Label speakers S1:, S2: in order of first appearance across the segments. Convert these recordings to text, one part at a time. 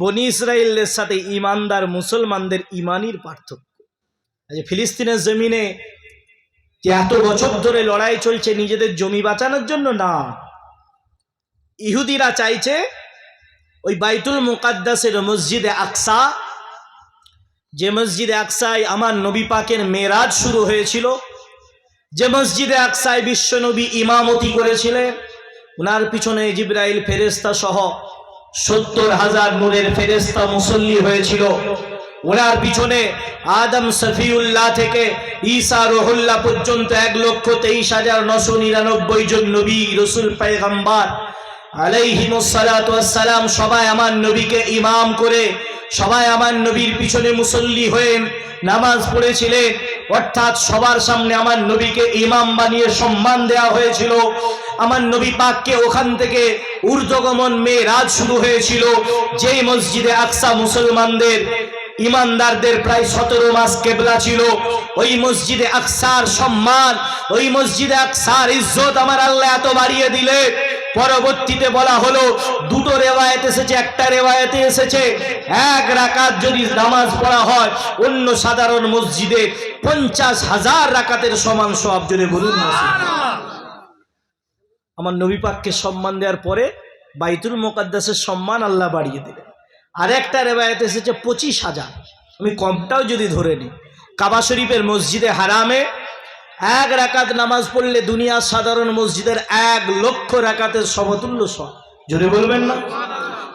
S1: বনি ইসরায়েলের সাথে ইমানদার মুসলমানদের ইমানির পার্থক্য। ফিলিস্তিনের জমিনে যে এত বছর ধরে লড়াই চলছে নিজেদের জমি বাঁচানোর জন্য না, ইহুদিরা চাইছে ওই বাইতুল মুকাদ্দাসের মসজিদে আকসা, যে মসজিদে আকসায় আমার নবী পাকের মেরাজ শুরু হয়েছিল, যে মসজিদে আকসায় বিশ্বনবী ইমামতি করেছিলেন ওনার পিছনে জিব্রাইল ফেরেস্তা সহ সত্তর হাজার নূরের ফেরেস্তা মুসল্লি হয়েছিল। ওনার পিছনে আদম সফিউল্লাহ থেকে ঈসা রহুল্লাহ পর্যন্ত এক লক্ষ তেইশ হাজার নশো নিরানব্বই জন নবী, রসুল, পায়গাম্বার। আলাইহিমসালাম সবাই আমার নবীকে ইমাম করে সবাই আমার নবীর পিছনে মুসল্লি হয়ে নামাজ পড়েছিলেন অর্থাৎ সবার সামনে আমার নবীকে ইমাম বানিয়ে সম্মান দেওয়া হয়েছিল। আমার নবী পাককে ওখান থেকে ঊর্ধ্বগমন মেয়ে রাজ শুরু হয়েছিল। যেই মসজিদে আকসা মুসলমানদের, ইমানদারদের প্রায় সতেরো মাস কেবলা ছিল। ওই মসজিদে আকসার সম্মান, ওই মসজিদে আকসার ইজ্জত আমার আল্লাহ এত বাড়িয়ে দিলে। পরবর্তীতে বলা হলো, দুটো রেওয়ায়ত এসেছে, একটা রেওয়ায়তে এসেছে। এক রাকাত যদি নামাজ পড়া হয়, অন্য সাধারণ মসজিদে পঞ্চাশ হাজার রাকাতের সমান সব জন্য বলুন আমার নবী পাককে সম্মান দেওয়ার পরে বাইতুল মোকাদ্দাসের সম্মান আল্লাহ বাড়িয়ে দিলেন। আরেকটা রেবায়ত এসেছে পঁচিশ হাজার। আমি কমটাও যদি ধরে নিই, কাবা শরীফের মসজিদে হারামে এক রাকাত নামাজ পড়লে দুনিয়ার সাধারণ মসজিদের এক লক্ষ রাকাতের সমতুল্য সব। জোরে বলবেন না?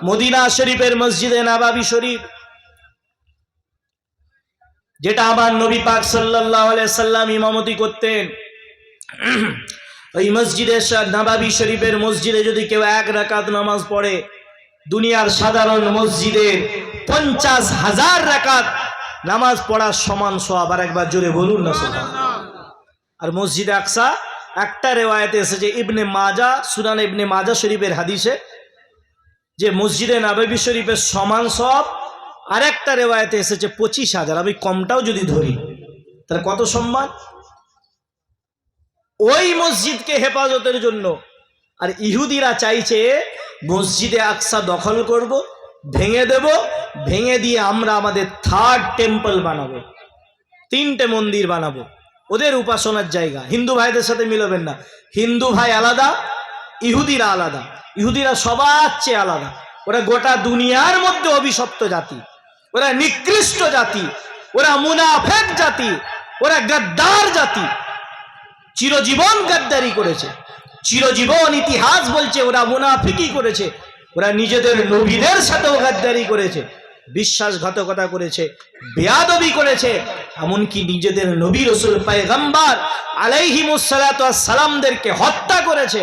S1: মদিনা শরীফের মসজিদে নাবাবি শরীফ, যেটা আমার নবী পাক সাল্লাহ সাল্লাম ইমামতি করতেন, ওই মসজিদের নাবাবি শরীফের মসজিদে যদি কেউ এক রাকাত নামাজ পড়ে, দুনিয়ার সাধারণ মসজিদের পঞ্চাশ হাজার রাকাত নামাজ পড়ার সমান সব। আর একবার জোরে বলুন না সোহান আর মসজিদে আকসা, একটা রেওয়ায়তে এসেছে ইবনে মাজা, সুনান ইবনে মাজা শরীফের হাদিসে, যে মসজিদে নাবাবি শরীফের সমান সব আর একটা রেওয়ায়তে এসেছে পঁচিশ হাজার, আমি কমটাও যদি ধরি, তাহলে কত সম্মান? ওই মসজিদকে হেফাজতের জন্য, আর ইহুদিরা চাইছে মসজিদে আকসা দখল করব, ভেঙে দেব, ভেঙে দিয়ে আমরা আমাদের থার্ড টেম্পল বানাবো, তিনটে মন্দির বানাবো। ওদের উপাসনার জায়গা। হিন্দু ভাইদের সাথে মিলবেন না। হিন্দু ভাই আলাদা, ইহুদিরা আলাদা। ইহুদিরা সবার চেয়ে আলাদা। ওরা গোটা দুনিয়ার মধ্যে অভিশপ্ত জাতি। ওরা নিকৃষ্ট জাতি। ওরা মুনাফেক জাতি। ওরা গাদ্দার জাতি। চিরজীবন গাদ্দারি করেছে। চিরজীবন ইতিহাস বলছে, ওরা মুনাফিকি করেছে। ওরা নিজেদের নবীদের সাথেও গাদ্দারি করেছে। বিশ্বাসঘাতকতা করেছে, বেয়াদবি করেছে, এমনকি নিজেদের নবী রসুল পায়গাম্বার সালামদেরকে হত্যা করেছে।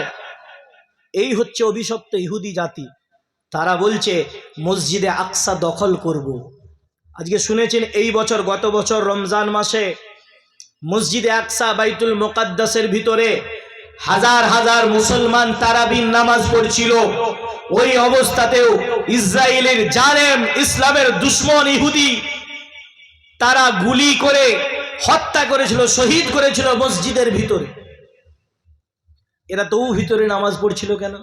S1: এই হচ্ছে অভিশপ্ত ইহুদি জাতি। তারা বলছে, মসজিদে আকসা দখল করব। আজকে শুনেছেন, এই বছর, গত বছর রমজান মাসে মসজিদে আকসা বাইতুল মোকাদ্দাসের ভিতরে হাজার হাজার মুসলমান তারাবিন নামাজ পড়ছিল। ওই অবস্থাতেও ইসরায়েলের জালেম ইসলামের দুশ্মন ইহুদি, তারা গুলি করে, হত্যা করেছিল, শহীদ করেছিল মসজিদের ভিতরে। এরা তবু ভিতরে নামাজ পড়ছিল কেন?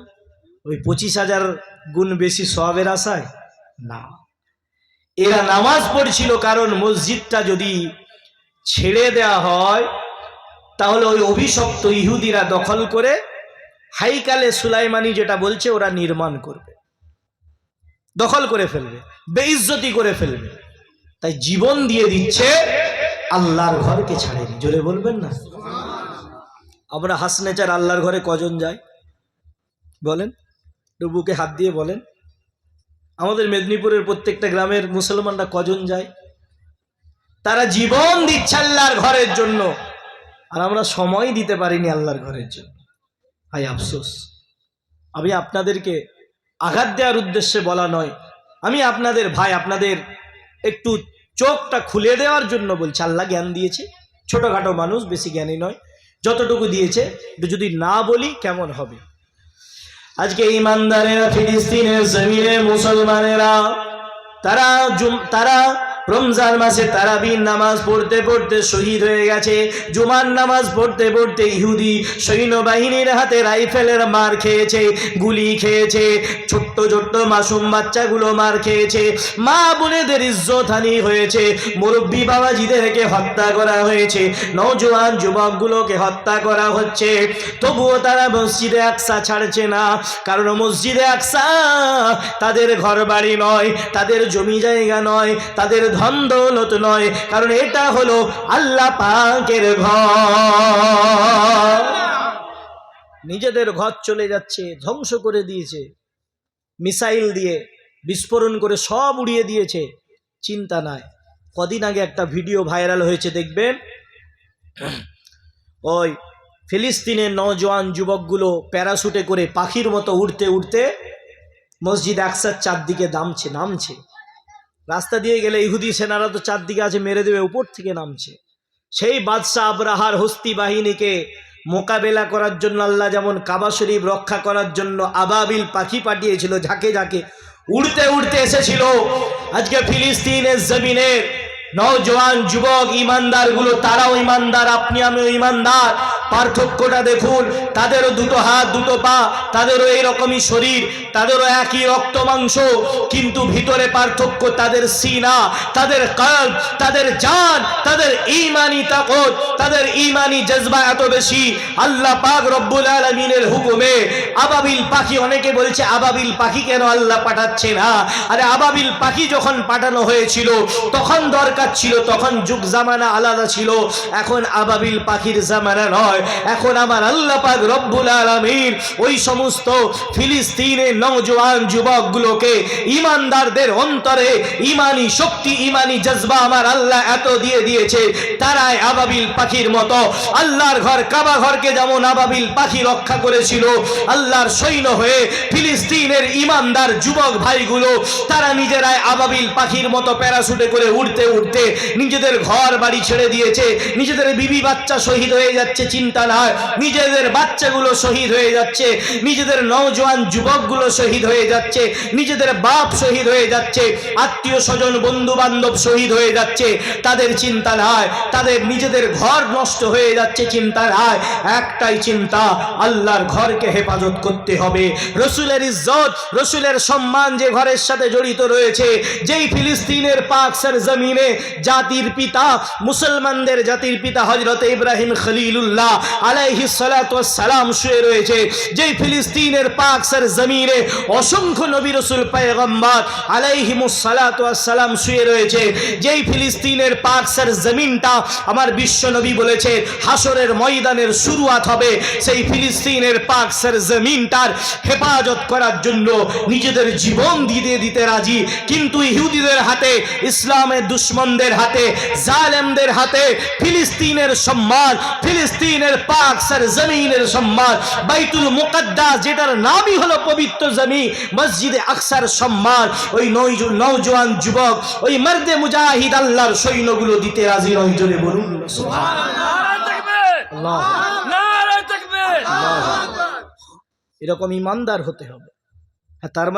S1: ওই পঁচিশ হাজার গুণ বেশি সবের আশায়? না। এরা নামাজ পড়ছিল কারণ মসজিদটা যদি ছেড়ে দেয়া হয়, তাহলে ওই অভিশপ্ত ইহুদিরা দখল করে হাইকালে সুলাইমানি যেটা বলছে, ওরা নির্মাণ করবে। দখল করে ফেলবে, বেইজ্জতি করে ফেলবে। তাই জীবন দিয়ে দিচ্ছে আল্লাহর ঘরকে ছাড়েনি। জোরে বলবেন না? আমরা হাসনেচার আল্লাহর ঘরে কজন যায় বলেন ডুবুকে হাত দিয়ে বলেন, আমাদের মেদিনীপুরের প্রত্যেকটা গ্রামের মুসলমানরা কজন যায়? তারা জীবন দিচ্ছে আল্লাহর ঘরের জন্য, আর আমরা সময় দিতে পারিনি আল্লাহর ঘরের জন্য। হাই আফসোস। আমি আপনাদেরকে আঘাত দেওয়ার উদ্দেশ্যে বলা নয়। আমি আপনাদের ভাই, আপনাদের একটু চোখটা খুলে দেওয়ার জন্য বলছি, আল্লাহ জ্ঞান দিয়েছে। ছোটোখাটো মানুষ, বেশি জ্ঞানী নয়। যতটুকু দিয়েছে যদি না বলি, কেমন হবে? আজকে ইমানদারেরা, ফিলিস্তিনের জমিনে মুসলমানেরা, তারা তারা রমজান মাসে তারাবির নামাজ পড়তে পড়তে শহীদ হয়ে গেছে। জুমার নামাজ পড়তে পড়তে ইহুদি সৈন্যবাহিনীর হাতে রাইফেলের মার খেয়েছে, গুলি খেয়েছে, ছোট্ট ছোট্ট মাসুম বাচ্চাগুলো মার খেয়েছে। মা বোনেদের ইজ্জতহানি হয়েছে, মুরব্বী বাবাজিদেরকে হত্যা করা হয়েছে, নওজোয়ান যুবকগুলোকে হত্যা করা হচ্ছে। তবুও তারা মসজিদে আকসা ছাড়ছে না, কারণ মসজিদে আকসা তাদের ঘর বাড়ি নয়, তাদের জমি জায়গা নয়, তাদের ধন দৌলত নয়, কারণ এটা হলো আল্লাহ পাকের ঘর। নিজেদের ঘর চলে যাচ্ছে, ধ্বংস করে দিয়েছে, মিসাইল দিয়ে বিস্ফোরণ করে সব উড়িয়ে দিয়েছে, চিন্তা নাই। কদিন আগে একটা ভিডিও ভাইরাল হয়েছে, দেখবেন? ওই ফিলিস্তিনের নজওয়ান যুবকগুলো প্যারাশুটে করে পাখির মতো উড়তে উড়তে মসজিদ আকসার চারদিকে নামছে নামছে। রাস্তা দিয়ে গেলে ইহুদি সেনারা তো চারদিকে আছে, মেরে দেবে, উপর থেকে নামছে। সেই বাদশাহ আবরাহার হস্তি বাহিনীকে মোকাবেলা করার জন্য আল্লাহ যেমন কাবা শরীফ রক্ষা করার জন্য আবাবিল পাখি পাঠিয়েছিল, ঝাঁকে ঝাঁকে। উড়তে উড়তে এসেছিল। আজকে ফিলিস্তিনের জমিনের নওজোয়ান যুবক, ইমানদারগুলো, তারাও ইমানদার, আপনি, আমিও ইমানদার। পার্থক্যটা দেখুন, তাদেরও দুটো হাত, দুটো পা, তাদেরও এইরকমই শরীর, তাদেরও একই রক্ত মাংস, কিন্তু ভিতরে পার্থক্য তাদের সিনা, তাদের কাল তাদের জান, তাদের ইমানি তাকত তাদের ইমানি জজবা এত বেশি। আল্লাহ পাক রব্বুল আলমিনের হুকুমে আবাবিল পাখি, অনেকে বলছে আবাবিল পাখি কেন আল্লাহ পাঠাচ্ছে না? আরে আবাবিল পাখি যখন পাঠানো হয়েছিল, তখন দরকার ছিল, তখন যুগ জামানা আলাদা ছিল, এখন আবাবিল পাখির জামানা নয়। এখন আমার আল্লাহ পাক রব্বুল আলমিন ওই সমস্ত ফিলিস্তিনের নওজোয়ান যুবকগুলোকে ইমানদারদের অন্তরে ইমানি শক্তি ইমানি জজবা আমার আল্লাহ এত দিয়ে দিয়েছে। তারাই আবাবিল পাখির মতো। আল্লাহর ঘর কাবা ঘরকে যেমন আবাবিল পাখি রক্ষা করেছিল, আল্লাহর সৈন্য হয়ে ফিলিস্তিনের ইমানদার যুবক ভাইগুলো, তারা নিজেরাই আবাবিল পাখির মতো প্যারাশুটে করে উঠতে উঠতে নিজেদের ঘর বাড়ি ছেড়ে দিয়েছে। নিজেদের বিবি বাচ্চা শহীদ হয়ে যাচ্ছে চিন্তা নয় নিজেদের বাচ্চাগুলো শহীদ হয়ে যাচ্ছে, নিজেদের নওজোয়ান যুবকগুলো শহীদ হয়ে যাচ্ছে, নিজেদের বাপ শহীদ হয়ে যাচ্ছে, আত্মীয় স্বজন বন্ধু বান্ধব শহীদ হয়ে যাচ্ছে, তাদের চিন্তা নয় তাদের নিজেদের ঘর নষ্ট হয়ে যাচ্ছে চিন্তা নয় একটাই চিন্তা, আল্লাহর ঘরকে হেফাজত করতে হবে। রসুলের ইজ্জত, রসুলের সম্মান যে ঘরের সাথে জড়িত রয়েছে, যেই ফিলিস্তিনের পাকসের জমিনে জাতির পিতা, মুসলমানদের জাতির পিতা হজরত ইব্রাহিম খলিলুল্লাহ আলাইহি সালাম শুয়ে রয়েছে। যেই ফিলিস্তিনের পাকসের জমিনে অসংখ্য নবী রসুল শুয়ে রয়েছে। যেই ফিলিস্তিনের পাকসের জমিনটা আমার বিশ্ব নবী বলেছে হাসরের ময়দানের শুরুয়াত হবে। সেই ফিলিস্তিনের পাকসের জমিনটার হেফাজত করার জন্য নিজেদের জীবন দিতে দিতে রাজি। কিন্তু ইহুদিদের হাতে, ইসলামের দুশ্মনদের হাতে, জালেমদের হাতে, ফিলিস্তিনের সম্মান, ফিলিস্তিনের পাকসের জমিনের সম্মান। বাইতুল মুকদ্দাস যেটার নামই হলো পবিত্র জমি মসজিদে আকসার সম্মান। ওই নৌ- নৌজওয়ান যুবক ওই মর্দে মুজাহিদ আল্লাহর সৈন্যগুলো দিতে রাজি নয় জোরে বলুন। এরকম ইমানদার হতে হবে। হ্যাঁ তার মানে